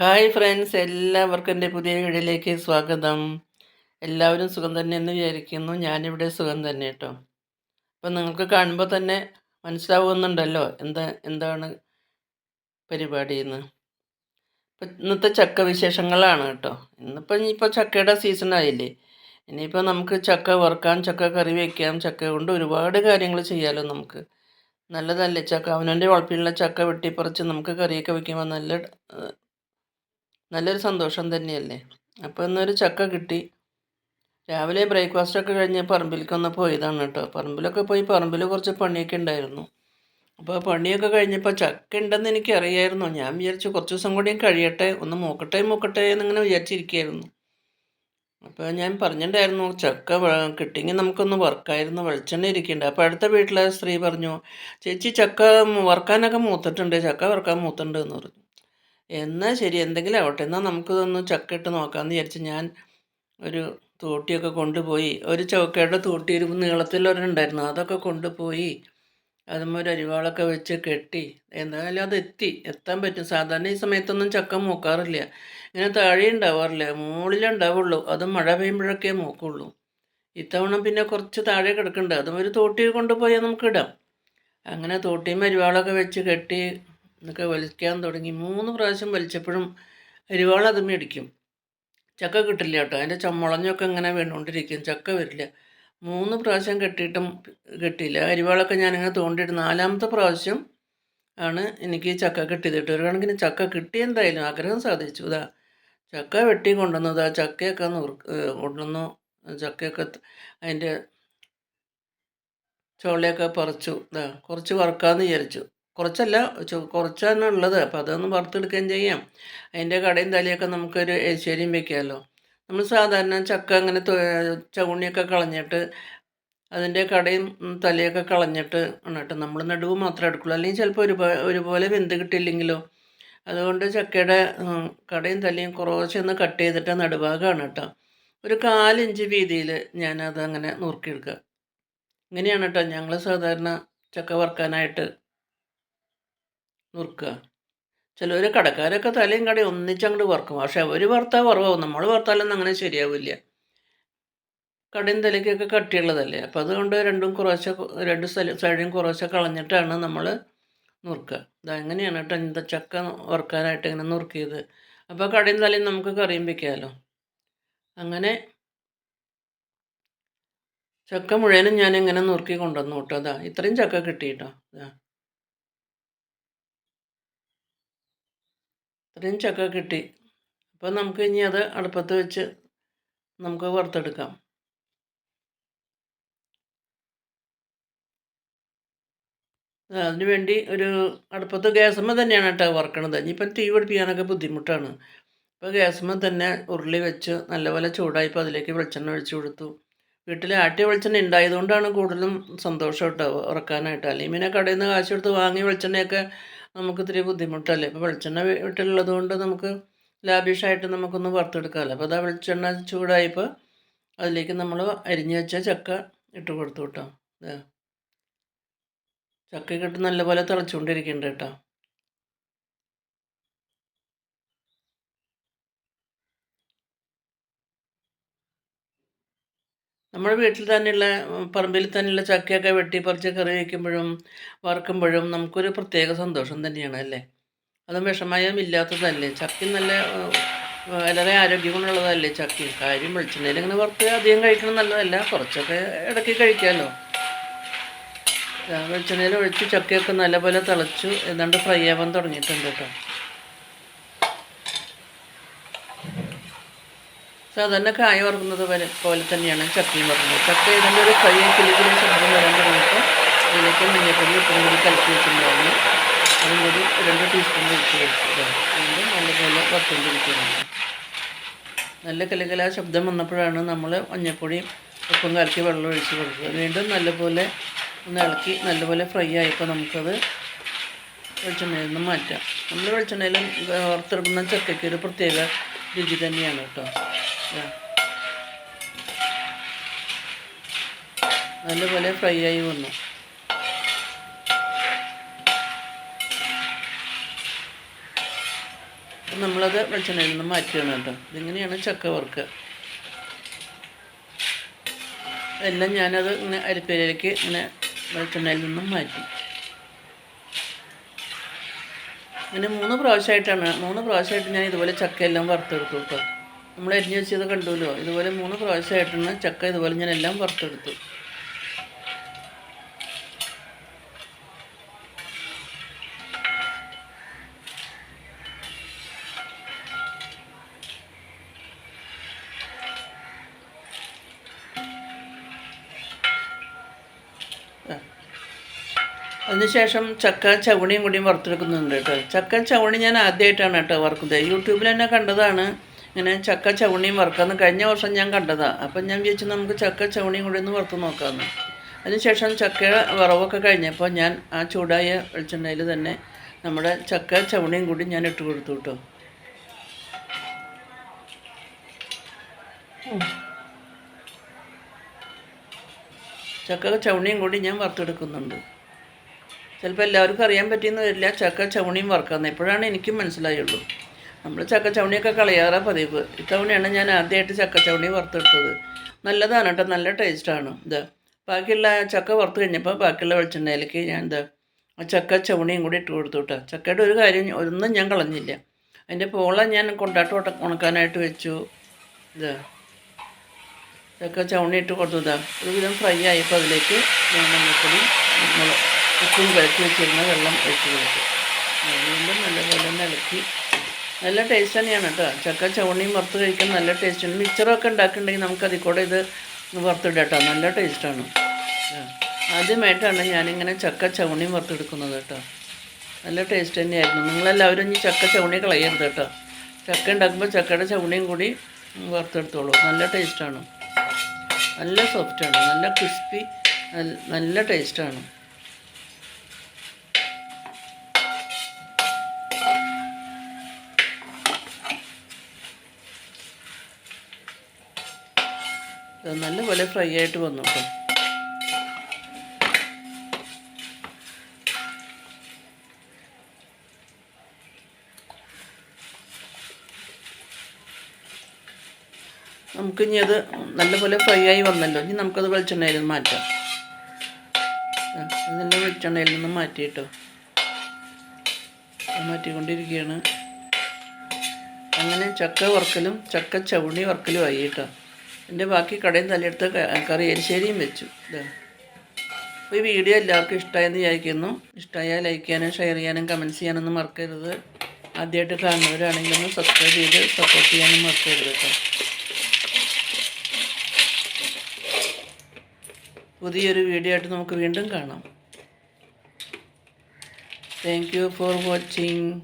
Hi friends എല്ലാവർക്കും എന്റെ പുതിയ വീഡിയോയിലേക്ക് സ്വാഗതം. എല്ലാവരും സുഖം തന്നെ എന്ന് വിചാരിക്കുന്നു. ഞാനിവിടെ സുഖം തന്നെ കേട്ടോ. അപ്പം നിങ്ങൾക്ക് കാണുമ്പോൾ തന്നെ മനസ്സിലാവുന്നുണ്ടല്ലോ എന്താ എന്താണ് പരിപാടി എന്ന് ഇപ്പം ഇന്നത്തെ ചക്ക വിശേഷങ്ങളാണ് കേട്ടോ. ഇന്നിപ്പോൾ ഇനിയിപ്പോൾ ചക്കയുടെ സീസൺ ആയില്ലേ. ഇനിയിപ്പോൾ നമുക്ക് ചക്ക വറുക്കാം ചക്ക കറി വയ്ക്കാം ചക്ക കൊണ്ട് ഒരുപാട് കാര്യങ്ങൾ ചെയ്യാമല്ലോ നമുക്ക്. നല്ലതല്ലേ? ചക്ക അവനവന്റെ വളപ്പിലുള്ള ചക്ക വെട്ടിപ്പറിച്ച് നമുക്ക് കറിയൊക്കെ വയ്ക്കുമ്പോൾ നല്ല നല്ലൊരു സന്തോഷം തന്നെയല്ലേ? അപ്പോൾ ഇന്നൊരു ചക്ക കിട്ടി. രാവിലെ ബ്രേക്ക്ഫാസ്റ്റ് ഒക്കെ കഴിഞ്ഞ് പറമ്പിലേക്കൊന്ന് പോയതാണ് കേട്ടോ. പറമ്പിലൊക്കെ പോയി പറമ്പിൽ കുറച്ച് പണിയൊക്കെ ഉണ്ടായിരുന്നു. അപ്പോൾ പണിയൊക്കെ കഴിഞ്ഞപ്പോൾ ചക്ക ഉണ്ടെന്ന് എനിക്ക് അറിയായിരുന്നു ഞാൻ വിചാരിച്ചു കുറച്ച് ദിവസം കൂടിയും കഴിയട്ടെ ഒന്ന് മൂക്കട്ടെ മൂക്കട്ടെ എന്നിങ്ങനെ വിചാരിച്ചിരിക്കുകയായിരുന്നു അപ്പോൾ ഞാൻ പറഞ്ഞിട്ടുണ്ടായിരുന്നു ചക്ക കിട്ടിയെങ്കിൽ നമുക്കൊന്ന് വർക്കായിരുന്നു വെളിച്ചെണ്ണ ഇരിക്കേണ്ട അപ്പോൾ അടുത്ത വീട്ടിലെ സ്ത്രീ പറഞ്ഞു ചേച്ചി ചക്ക വറുക്കാനൊക്കെ മൂത്തിട്ടുണ്ട് ചക്ക വറുക്കാൻ മൂത്തുണ്ട് എന്ന് പറഞ്ഞു. എന്നാൽ ശരി എന്തെങ്കിലും ആവട്ടെ. എന്നാൽ നമുക്കിതൊന്ന് ചക്ക ഇട്ട് നോക്കാമെന്ന് വിചാരിച്ച് ഞാൻ ഒരു തോട്ടിയൊക്കെ കൊണ്ടുപോയി ഒരു ചൗക്കയുടെ തോട്ടി ഒരു നീളത്തിലൊരെണ്ണുണ്ടായിരുന്നു അതൊക്കെ കൊണ്ടുപോയി അതുമ്പോൾ ഒരു അരിവാളൊക്കെ വെച്ച് കെട്ടി എന്തായാലും അത് എത്തി. എത്താൻ പറ്റും. സാധാരണ ഈ സമയത്തൊന്നും ചക്ക മൂക്കാറില്ല. ഇങ്ങനെ താഴെ ഉണ്ടാവാറില്ല. മുകളിലേ ഉണ്ടാവുള്ളൂ. അത് മഴ പെയ്യുമ്പോഴൊക്കെ മൂക്കുള്ളൂ. ഇത്തവണ പിന്നെ കുറച്ച് താഴെ കിടക്കുന്നുണ്ട്. അതും ഒരു തോട്ടി കൊണ്ടുപോയാൽ നമുക്ക് ഇടാം അങ്ങനെ തോട്ടിയും അരിവാളൊക്കെ വെച്ച് കെട്ടി എന്നൊക്കെ വലിക്കാൻ തുടങ്ങി. മൂന്ന് പ്രാവശ്യം വലിച്ചപ്പോഴും അരിവാൾ അത് മേടിക്കും ചക്ക കിട്ടില്ല കേട്ടോ. അതിന്റെ ചമ്മളഞ്ഞൊക്കെ ഇങ്ങനെ വീണുകൊണ്ടിരിക്കും. ചക്ക വരില്ല. മൂന്ന് പ്രാവശ്യം കെട്ടിയിട്ടും കിട്ടിയില്ല. അരിവാളൊക്കെ ഞാനിങ്ങനെ തോണ്ടിയിട്ട് നാലാമത്തെ പ്രാവശ്യം ആണ് എനിക്ക് ചക്ക കിട്ടിയത് കേട്ടോ ഒരു കണക്കിന് ചക്ക കിട്ടി എന്തായാലും ആഗ്രഹം സാധിച്ചു. ഇതാ ചക്ക വെട്ടി കൊണ്ടുവന്നു. ഇതാ ചക്കയൊക്കെ നുറുക്ക് കൊണ്ടുവന്നു. ചക്കയൊക്കെ അതിന്റെ ചോളയൊക്കെ പറിച്ചു. ഇതാ കുറച്ച് വറുക്കാമെന്ന് വിചാരിച്ചു. കുറച്ചല്ല കുറച്ചാണ് ഉള്ളത്. അപ്പോൾ അതൊന്ന് വറുത്തെടുക്കുകയും ചെയ്യാം. അതിന്റെ കടയും തലയൊക്കെ നമുക്കൊരു എരിശ്ശേരിയും വെക്കാമല്ലോ. നമ്മൾ സാധാരണ ചക്ക അങ്ങനെ ചകുണിയൊക്കെ കളഞ്ഞിട്ട് അതിന്റെ കടയും തലയൊക്കെ കളഞ്ഞിട്ട് ആണ് കേട്ടോ. നമ്മൾ നടുവ് മാത്രമേ എടുക്കുള്ളൂ. അല്ലെങ്കിൽ ചിലപ്പോൾ ഒരു ഒരുപോലെ വെന്ത് കിട്ടിയില്ലെങ്കിലോ. അതുകൊണ്ട് ചക്കയുടെ കടയും തലയും കുറച്ച് ഒന്ന് കട്ട് ചെയ്തിട്ട് നടുഭാഗമാണ് കേട്ടോ. ഒരു കാലിഞ്ച് വീതിയിൽ ഞാനത് അങ്ങനെ നുറുക്കിയെടുക്കുക. ഇങ്ങനെയാണ് കേട്ടോ. ഞങ്ങൾ സാധാരണ ചക്ക വറുക്കാനായിട്ട് നുറുക്കുക. ചിലർ കടക്കാരൊക്കെ തലയും കടയും ഒന്നിച്ചങ്ങോട്ട് വറുക്കും. പക്ഷെ അവർ വറുത്താൽ വറവാകും നമ്മൾ വറുത്താലൊന്നും അങ്ങനെ ശരിയാവില്ല. കടയും തലയ്ക്കൊക്കെ കട്ടിയുള്ളതല്ലേ? അപ്പം അതുകൊണ്ട് രണ്ടും കുറേശ്ശെ രണ്ട് സ്ഥലം സൈഡും കുറേശ്ശെ കളഞ്ഞിട്ടാണ് നമ്മൾ നുറുക്കുക. ഇതാ എങ്ങനെയാണ് കേട്ടോ ഇന്നത്തെ ചക്ക വറുക്കാനായിട്ട് ഇങ്ങനെ നുറുക്കിയത്. അപ്പോൾ കടയും തലയും നമുക്ക് കറിയും വെക്കാമല്ലോ അങ്ങനെ ചക്ക മുഴുവനും ഞാൻ ഇങ്ങനെ നുറുക്കി കൊണ്ടുവന്നു കേട്ടോ. അതാ ഇത്രയും ചക്ക കിട്ടി കേട്ടോ ഇത്രയും ചക്ക കിട്ടി. അപ്പോൾ നമുക്ക് ഇനി അത് അടുപ്പത്ത് വെച്ച് നമുക്ക് വറുത്തെടുക്കാം. അതിന് വേണ്ടി ഒരു അടുപ്പത്ത് ഗ്യാസമ്മ തന്നെയാണ് കേട്ടോ വറുക്കണത്. ഇനിയിപ്പം തീ പിടിപ്പിക്കാനൊക്കെ ബുദ്ധിമുട്ടാണ്. അപ്പോൾ ഗ്യാസമ്മ തന്നെ ഉരുളി വെച്ച് നല്ലപോലെ ചൂടായപ്പോൾ അതിലേക്ക് വെളിച്ചെണ്ണ ഒഴിച്ചു കൊടുത്തു. വീട്ടിൽ ആട്ടിയ വെളിച്ചെണ്ണ ഉണ്ടായതുകൊണ്ടാണ് കൂടുതലും സന്തോഷം കേട്ടോ ഉറക്കാനായിട്ട് അല്ലെങ്കിൽ പിന്നെ കടയിൽ നിന്ന് കാശ് കൊടുത്ത് വാങ്ങി വെളിച്ചെണ്ണയൊക്കെ നമുക്ക് ഇത്തിരി ബുദ്ധിമുട്ടല്ലേ? ഇപ്പോൾ വെളിച്ചെണ്ണ വീട്ടിലുള്ളത് കൊണ്ട് നമുക്ക് ലാബിഷായിട്ട് നമുക്കൊന്ന് വറുത്തെടുക്കാമല്ലോ. അപ്പോൾ അതാ വെളിച്ചെണ്ണ ചൂടായപ്പോൾ അതിലേക്ക് നമ്മൾ അരിഞ്ഞു വെച്ച ചക്ക ഇട്ട് കൊടുത്തു കേട്ടോ. ചക്കയ്ക്കിട്ട് നല്ലപോലെ തിളച്ചുകൊണ്ടിരിക്കുന്നുണ്ട് കേട്ടോ. നമ്മുടെ വീട്ടിൽ തന്നെയുള്ള പറമ്പിൽ തന്നെയുള്ള ചക്കയൊക്കെ വെട്ടി പറിച്ച് കറി വയ്ക്കുമ്പോഴും വറുക്കുമ്പോഴും നമുക്കൊരു പ്രത്യേക സന്തോഷം തന്നെയാണ് അല്ലേ? അതും വിഷമയം ഇല്ലാത്തതല്ലേ? ചക്കി നല്ല വളരെ ആരോഗ്യമുള്ളതല്ലേ ചക്കി കാര്യം വെളിച്ചെണ്ണയിൽ ഇങ്ങനെ വറുത്ത് അധികം കഴിക്കണം നല്ലതല്ല. കുറച്ചൊക്കെ ഇടയ്ക്ക് കഴിക്കാമല്ലോ വെളിച്ചെണ്ണയിൽ ഒഴിച്ച് ചക്കയൊക്കെ നല്ലപോലെ തിളച്ചു ഏതാണ്ട് ഫ്രൈ ആവാൻ തുടങ്ങിയിട്ടുണ്ട് കേട്ടോ. സാധാരണ കായ വറുക്കുന്നത് പോലെ പോലെ തന്നെയാണ് ചക്കയും വറുക്കുന്നത് ചക്ക ഇതിന്റെ ഒരു കൈ കിളി കിളി ശബ്ദം വരാൻ തുടങ്ങിയപ്പോൾ അതിലേക്ക് മഞ്ഞപ്പൊടി ഉപ്പും കൂടി കലക്കി വെച്ചിട്ടുണ്ടായിരുന്നു. അതും കൂടി രണ്ട് ടീസ്പൂൺ ഒഴിച്ച് വെച്ചിട്ടുണ്ട് നല്ലപോലെ വറുത്തുകൊണ്ടിരിക്കുകയാണ് നല്ല കലകല ശബ്ദം വന്നപ്പോഴാണ് നമ്മൾ മഞ്ഞപ്പൊടിയും ഉപ്പും കലക്കി വെള്ളം ഒഴിച്ച് കൊടുക്കുക വീണ്ടും നല്ലപോലെ ഒന്ന് ഇളക്കി നല്ലപോലെ ഫ്രൈ ആയപ്പോൾ നമുക്കത് വെളിച്ചെണ്ണയിൽ നിന്ന് മാറ്റാം. നമ്മൾ വെളിച്ചെണ്ണയിൽ വറുത്തെടുക്കുന്ന ചക്കയ്ക്ക് ഒരു പ്രത്യേക രുചി തന്നെയാണ് കേട്ടോ. നല്ലപോലെ ഫ്രൈ ആയി വന്നു. നമ്മളത് വെളിച്ചെണ്ണയിൽ നിന്ന് മാറ്റുകയാണ് കേട്ടോ. ഇതിങ്ങനെയാണ് ചക്ക വറുക്കുക? എല്ലാം ഞാനത് ഇങ്ങനെ അരിപ്പയിലേക്ക് ഇങ്ങനെ വെളിച്ചെണ്ണയിൽ നിന്നും മാറ്റി. അങ്ങനെ മൂന്ന് പ്രാവശ്യമായിട്ടാണ് മൂന്ന് പ്രാവശ്യമായിട്ട് ഞാൻ ഇതുപോലെ ചക്കയെല്ലാം വറുത്തെടുത്തു കേട്ടോ. നമ്മൾ എരിഞ്ഞു വെച്ചത് കണ്ടുല്ലോ. ഇതുപോലെ മൂന്ന് പ്രാവശ്യമായിട്ടാണ് ചക്ക ഇതുപോലെ ഞാൻ എല്ലാം പുറത്തെടുത്തു അതിനുശേഷം ചക്ക ചവണിയും കൂടിയും വറുത്തെടുക്കുന്നുണ്ട് കേട്ടോ. ചക്ക ചവണി ഞാൻ ആദ്യമായിട്ടാണ് കേട്ടോ വറുക്കുന്നത്. യൂട്യൂബിൽ തന്നെ കണ്ടതാണ്. ഇങ്ങനെ ചക്ക ചവണിയും വറുക്കാമെന്ന് കഴിഞ്ഞ വർഷം ഞാൻ കണ്ടതാണ് അപ്പം ഞാൻ വിചാരിച്ചു നമുക്ക് ചക്ക ചവണിയും കൂടി ഒന്ന് വറുത്ത് നോക്കാമെന്ന് അതിനുശേഷം ചക്ക വറവൊക്കെ കഴിഞ്ഞപ്പോൾ ഞാൻ ആ ചൂടായ വെളിച്ചെണ്ണയിൽ തന്നെ നമ്മുടെ ചക്ക ചവണിയും കൂടി ഞാൻ ഇട്ട് കൊടുത്തു കേട്ടോ ചക്ക ചവണിയും കൂടി ഞാൻ വറുത്തെടുക്കുന്നുണ്ട്. ചിലപ്പോൾ എല്ലാവർക്കും അറിയാൻ പറ്റിയെന്ന് വരില്ല ചക്ക ചവണിയും വറുക്കാമെന്ന് എപ്പോഴാണ് എനിക്കും മനസ്സിലായുള്ളൂ. നമ്മൾ ചക്ക ചവണിയൊക്കെ കളയാറാ പതിവ്. ഇത്തവണയാണ് ഞാൻ ആദ്യമായിട്ട് ചക്ക ചവണി വറുത്തെടുത്തത്. നല്ലതാണ് കേട്ടോ നല്ല ടേസ്റ്റാണ്. ഇത് ബാക്കിയുള്ള ചക്ക വറുത്ത് കഴിഞ്ഞപ്പോൾ ബാക്കിയുള്ള വെളിച്ചെണ്ണയിലേക്ക് ഞാൻ എന്താ ആ ചക്ക ചവണിയും കൂടി ഇട്ട് കൊടുത്തു കേട്ടോ. ചക്കയുടെ ഒരു കാര്യം ഒന്നും ഞാൻ കളഞ്ഞില്ല. അതിന്റെ പോള ഞാൻ കൊണ്ടാട്ട് ഉണ- ഉണക്കാനായിട്ട് വെച്ചു. ഇത് ചക്ക ചവണി ഇട്ട് കൊടുത്തു. ഇതാ ഒരുവിധം ഫ്രൈ ആയപ്പോൾ അതിലേക്ക് ഞാൻ മഞ്ഞൾപ്പൊടി നമ്മൾ ഉപ്പും കലക്കി വെച്ചിരുന്ന വെള്ളം ഒഴിച്ച് കൊടുത്തു. വീണ്ടും നല്ലപോലെ ഇളക്കി നല്ല ടേസ്റ്റ് തന്നെയാണ് കേട്ടോ ചക്ക ചവണിയും വറുത്ത് കഴിക്കാൻ നല്ല ടേസ്റ്റാണ് മിച്ചറൊക്കെ ഉണ്ടാക്കുന്നുണ്ടെങ്കിൽ നമുക്ക് അതിൽ കൂടെ ഇത് വറുത്തിടാം കേട്ടോ നല്ല ടേസ്റ്റാണ് ആദ്യമായിട്ടാണ് ഞാനിങ്ങനെ ചക്ക ചവണിയും വറുത്തെടുക്കുന്നത് കേട്ടോ നല്ല ടേസ്റ്റ് തന്നെയായിരുന്നു. നിങ്ങളെല്ലാവരും ഇനി ചക്ക ചവണി കളയരുത് കേട്ടോ ചക്ക ഉണ്ടാക്കുമ്പോൾ ചക്കയുടെ ചവണിയും കൂടി വറുത്തെടുത്തോളൂ. നല്ല ടേസ്റ്റാണ് നല്ല സോഫ്റ്റാണ് നല്ല ക്രിസ്പി നല്ല ടേസ്റ്റാണ് നല്ലപോലെ ഫ്രൈ ആയിട്ട് വന്നു കേട്ടോ. നമുക്കിനി അത് നല്ലപോലെ ഫ്രൈ ആയി വന്നല്ലോ. ഇനി നമുക്കത് വെളിച്ചെണ്ണയിൽ നിന്ന് മാറ്റാം. അതിന്റെ വെളിച്ചെണ്ണയിൽ നിന്ന് മാറ്റിയിട്ടോ മാറ്റിക്കൊണ്ടിരിക്കുകയാണ്. അങ്ങനെ ചക്ക വറുക്കലും ചക്ക ചവണി വറുക്കലും ആയി കേട്ടോ. എന്റെ ബാക്കി കടയിൽ തലയെടുത്ത് ക- കറി എരിശ്ശേരിയും വെച്ചു. അപ്പോൾ ഈ വീഡിയോ എല്ലാവർക്കും ഇഷ്ടമായെന്ന് വിചാരിക്കുന്നു. ഇഷ്ടമായാൽ ലൈക്ക് ചെയ്യാനും ഷെയർ ചെയ്യാനും കമന്റ്സ് ചെയ്യാനൊന്നും മറക്കരുത്. ആദ്യമായിട്ട് കാണുന്നവരാണെങ്കിൽ ഒന്ന് സബ്സ്ക്രൈബ് ചെയ്ത് സപ്പോർട്ട് ചെയ്യാനും മറക്കരുത് കേട്ടോ. പുതിയൊരു വീഡിയോ ആയിട്ട് നമുക്ക് വീണ്ടും കാണാം. Thank you for watching